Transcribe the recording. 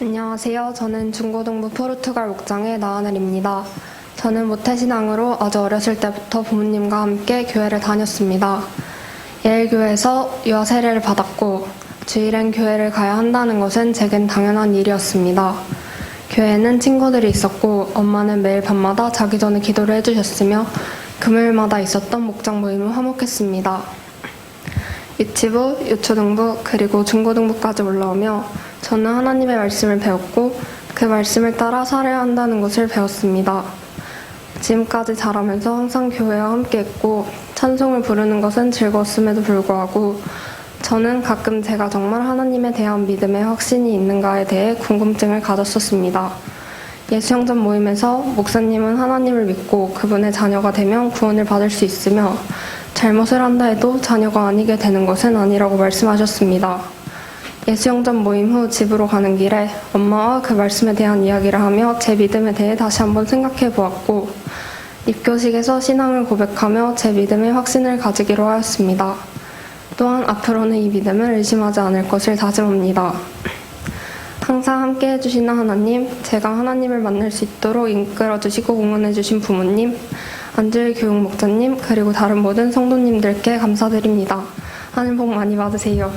안녕하세요. 저는 중고등부 포르투갈 목장의 나하늘입니다. 저는 모태신앙으로 아주 어렸을 때부터 부모님과 함께 교회를 다녔습니다. 예일교회에서 유아 세례를 받았고 주일엔 교회를 가야 한다는 것은 제겐 당연한 일이었습니다. 교회에는 친구들이 있었고 엄마는 매일 밤마다 자기 전에 기도를 해주셨으며 금요일마다 있었던 목장 모임은 화목했습니다. 유치부, 유초등부, 그리고 중고등부까지 올라오며 저는 하나님의 말씀을 배웠고 그 말씀을 따라 살아야 한다는 것을 배웠습니다. 지금까지 자라면서 항상 교회와 함께 했고 찬송을 부르는 것은 즐거웠음에도 불구하고 저는 가끔 제가 정말 하나님에 대한 믿음의 확신이 있는가에 대해 궁금증을 가졌었습니다. 예수영전 모임에서 목사님은 하나님을 믿고 그분의 자녀가 되면 구원을 받을 수 있으며 잘못을 한다 해도 자녀가 아니게 되는 것은 아니라고 말씀하셨습니다. 예수영전 모임 후 집으로 가는 길에 엄마와 그 말씀에 대한 이야기를 하며 제 믿음에 대해 다시 한번 생각해 보았고 입교식에서 신앙을 고백하며 제 믿음의 확신을 가지기로 하였습니다. 또한 앞으로는 이 믿음을 의심하지 않을 것을 다짐합니다. 항상 함께 해주시는 하나님, 제가 하나님을 만날 수 있도록 이끌어 주시고 응원해 주신 부모님, 안주일 교육 목사님, 그리고 다른 모든 성도님들께 감사드립니다. 하늘 복 많이 받으세요.